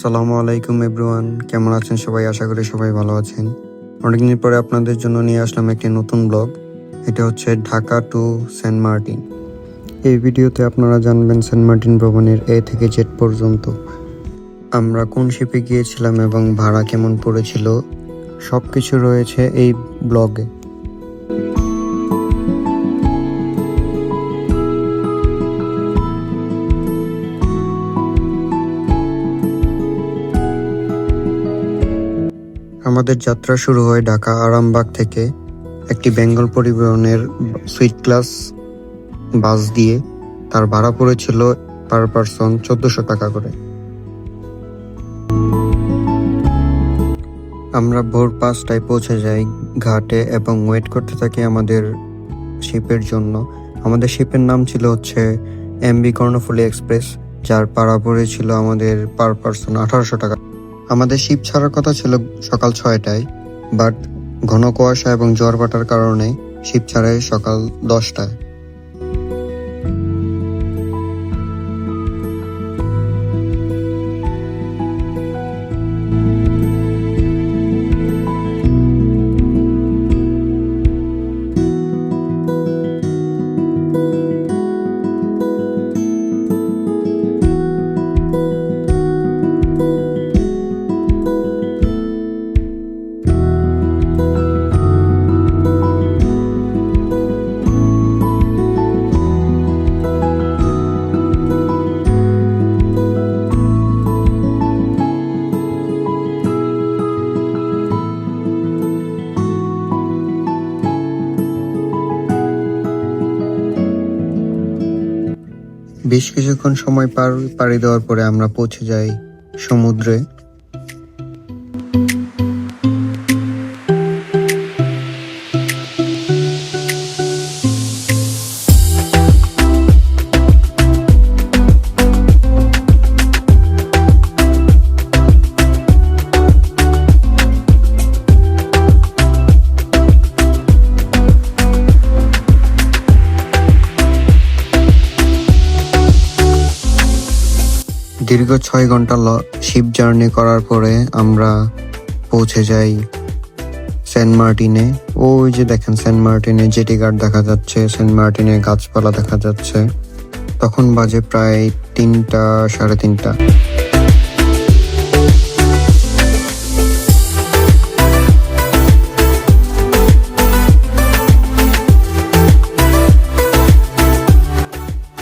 আসসালামু আলাইকুম এভরিওয়ান। কেমন আছেন সবাই? আশা করি সবাই ভালো আছেন। অনেকদিন পরে আপনাদের জন্য নিয়ে আসলাম একটি নতুন ব্লগ। এটা হচ্ছে ঢাকা টু সেন্ট মার্টিন। এই ভিডিওতে আপনারা জানবেন সেন্ট মার্টিন ভ্রমণের এ থেকে জেড পর্যন্ত। আমরা কোন শিপে গিয়েছিলাম এবং ভাড়া কেমন পড়েছিল? সব কিছু রয়েছে এই ব্লগে। আমাদের যাত্রা শুরু হয় ঢাকা আরামবাগ থেকে একটি বেঙ্গল পরিবহনের সুইট ক্লাস বাস দিয়ে। তার ভাড়া পড়েছিল পার পারসন চোদ্দশো টাকা করে। আমরা ভোর পাঁচটায় পৌঁছে যাই ঘাটে এবং ওয়েট করতে থাকি আমাদের শিপের জন্য। আমাদের শিপের নাম ছিল হচ্ছে এমবি কর্ণফুলি এক্সপ্রেস যার পাড়া পড়েছিল আমাদের পার পারসন আঠারোশো টাকা। আমাদের শিপ ছাড়ার কথা ছিল সকাল ছয়টায় বাট ঘন কুয়াশা এবং জ্বর বাটার কারণে শিব ছাড়ে সকাল দশটায়। বেশ কিছুক্ষণ সময় পার পাড়ি দেওয়ার পরে আমরা পৌঁছে যাই সমুদ্রে। দীর্ঘ ছয় ঘণ্টা শিপ জার্নি করার পরে আমরা পৌঁছে যাই সেন্ট মার্টিনে ওই যে দেখেন সেন্ট মার্টিনে জেটি গার্ড দেখা যাচ্ছে সেন্ট মার্টিনে গাছপালা দেখা যাচ্ছে। তখন বাজে প্রায় তিনটা, সাড়ে তিনটা।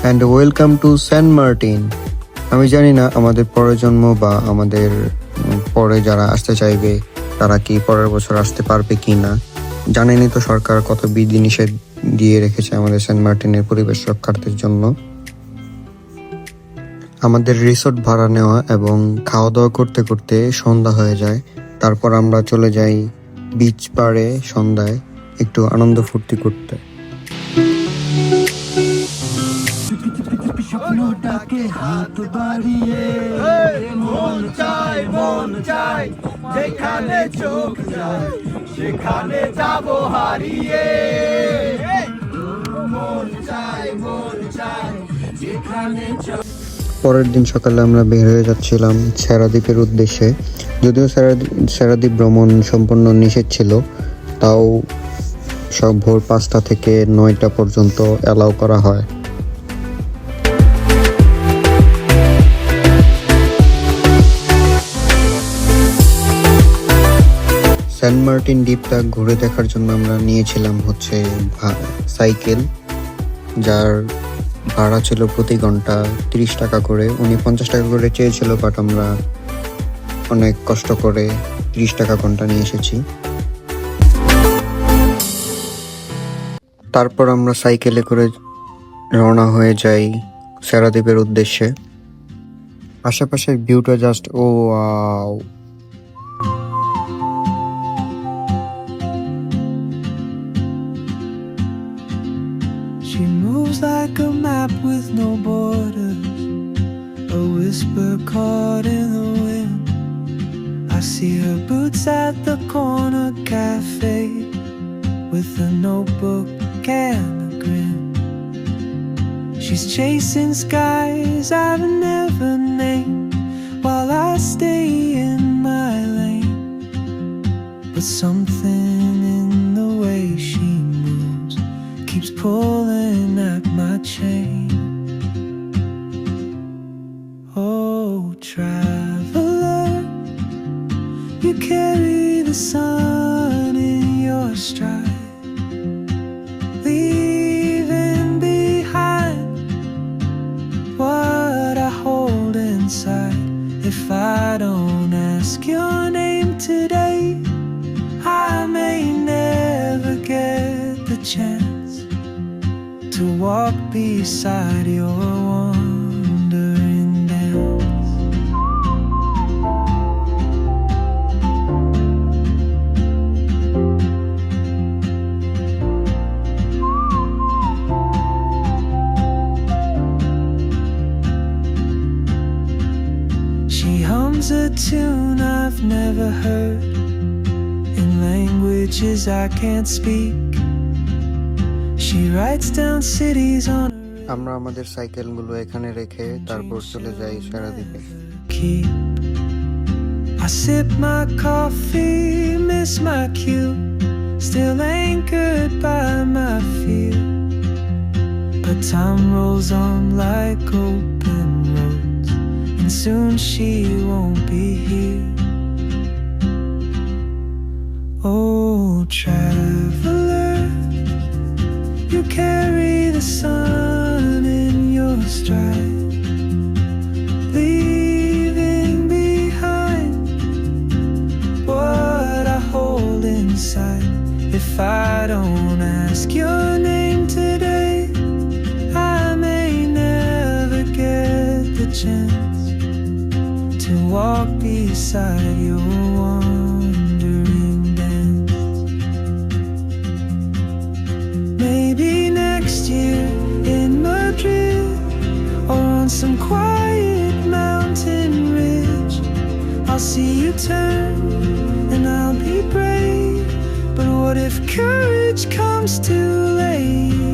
And welcome to Saint Martin আমি জানি না আমাদের পরের জন্ম বা আমাদের পরে যারা আসতে চাইবে, তারা কি পরের বছর আসতে পারবে কি না? জানেনি তো সরকার কত বিধি নিষেধ দিয়ে রেখেছে আমাদের সেন্ট মার্টিনের পরিবেশ রক্ষার্থের জন্য? আমাদের রিসোর্ট ভাড়া নেওয়া এবং খাওয়া দাওয়া করতে করতে সন্ধ্যা হয়ে যায়। তারপর আমরা চলে যাই বিচ পাড়ে সন্ধ্যায় একটু আনন্দ ফুর্তি করতে। স্বপ্নটাকে হাত বাড়িয়ে মন চাই মন চাই। যেখানে চোখ যায় সেখানে যাব হারিয়ে। মন চাই মন চাই যেখানে চোখ পরের দিন সকালে আমরা বের হয়ে যাচ্ছিলাম সেরাদ্বীপের উদ্দেশ্যে। যদিও সেরাদ্বীপ সেরাদ্বীপ ভ্রমণ সম্পূর্ণ নিষেধ ছিল তাও সব ভোর পাঁচটা থেকে নয়টা পর্যন্ত অ্যালাউ করা হয়। সেন্ট মার্টিন দ্বীপটা ঘুরে দেখার জন্য আমরা নিয়েছিলাম হচ্ছে সাইকেল, যার ভাড়া ছিল প্রতি ঘণ্টা তিরিশ টাকা করে। উনি পঞ্চাশ টাকা করে চেয়েছিল বাট আমরা অনেক কষ্ট করে তিরিশ টাকা ঘণ্টা নিয়ে এসেছি। তারপর আমরা সাইকেলে করে রওনা হয়ে যাই সেরাদ্বীপের উদ্দেশ্যে। আশেপাশের ভিউটা জাস্ট ও moves like a map with no borders, a whisper caught in the wind. I see her boots at the corner cafe with a notebook and a grin. She's chasing skies I've never named while I stay in my lane. But something in the way she moves keeps pulling traveler, you carry the sun in your stride, leaving behind. What I hold inside. If I don't ask your name today, I may never get the chance to walk beside your wandering She hums a tune I've never heard in languages I can't speak. She writes down cities on a আমরা আমাদের সাইকেলগুলো এখানে রেখে তারপর চলে যাই সারাদ্বীপে keep. I sip my coffee, miss my cue, still anchored by my fear. But time rolls on like open roads, and soon she won't be here. Oh, traveler, you carry the sun in your stride leaving behind what I hold inside. If I don't ask your to walk beside your wandering dance. Maybe next year in Madrid or on some quiet mountain ridge. I'll see you turn and I'll be brave. But what if courage comes too late?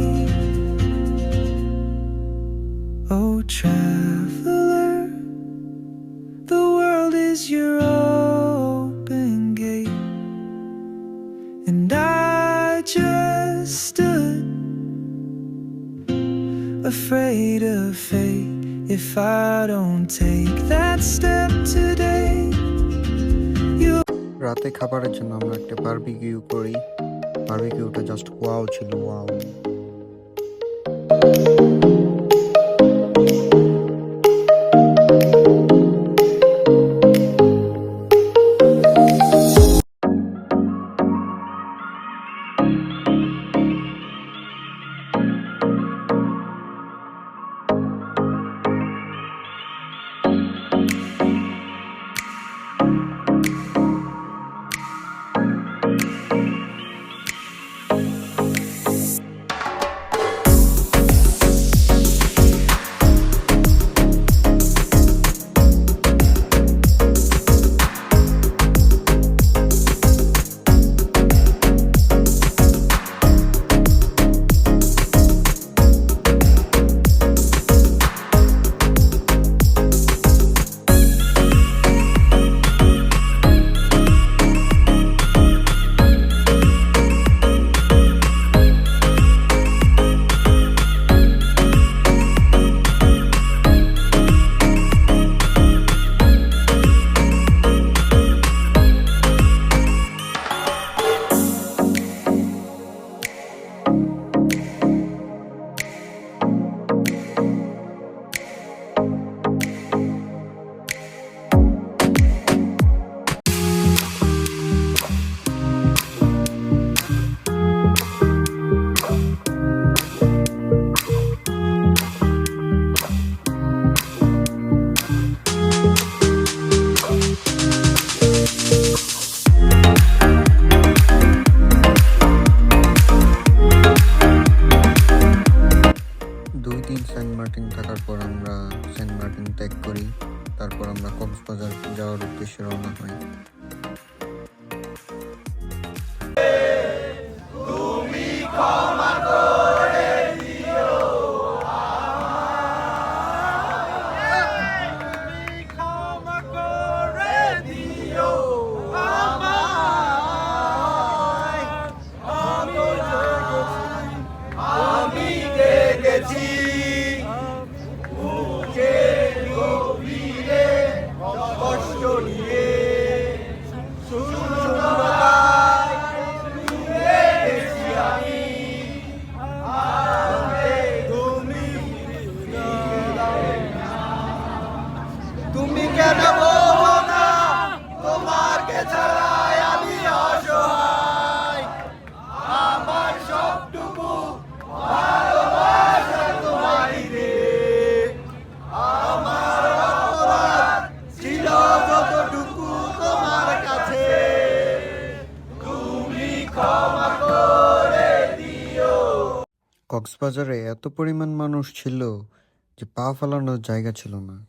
Afraid of fate if I don't take that step today. রাতে খাবারের জন্য আমরা একটা barbecue করি বারবিকিউটা just wow ছিল wow করেছি। বুকে গভীরে কষ্ট নিয়ে তুমি কেন কক্সবাজারে এত পরিমাণ মানুষ ছিল যে পা ফেলানোর জায়গা ছিল না।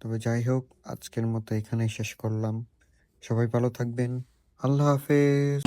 তবে যাই হোক, আজকের মতো এখানেই শেষ করলাম। সবাই ভালো থাকবেন। আল্লাহ হাফেজ।